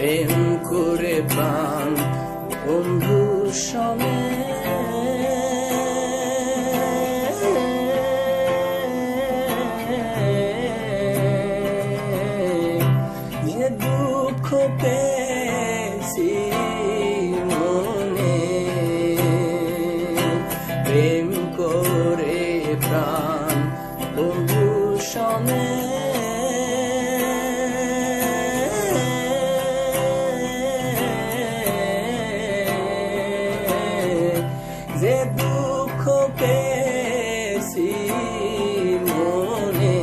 প্রেম করে প্রাণ বন্ধুর সঙ্গে মনে প্রেম করে প্রাণ দুঃখ পেয়েছি মনে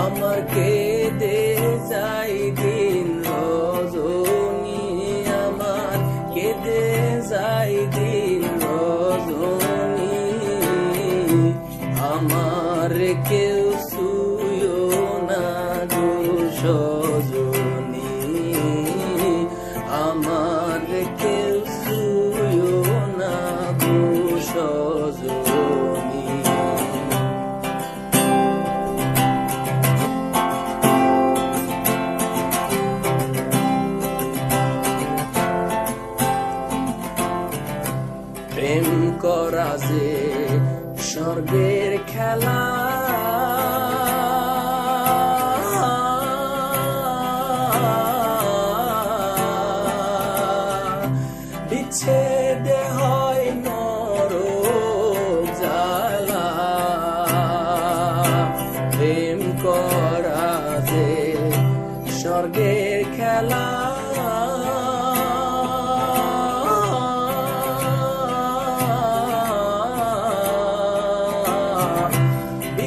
আমার কেঁদে যাই দিন রজনী, আমার কেঁদে যাই দিন রজনী, আমার কেউ প্রেম করা যে স্বর্গের খেলা। বিচ্ছেদ হয় নর যে স্বর্গের খেলা।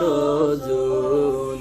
সজনী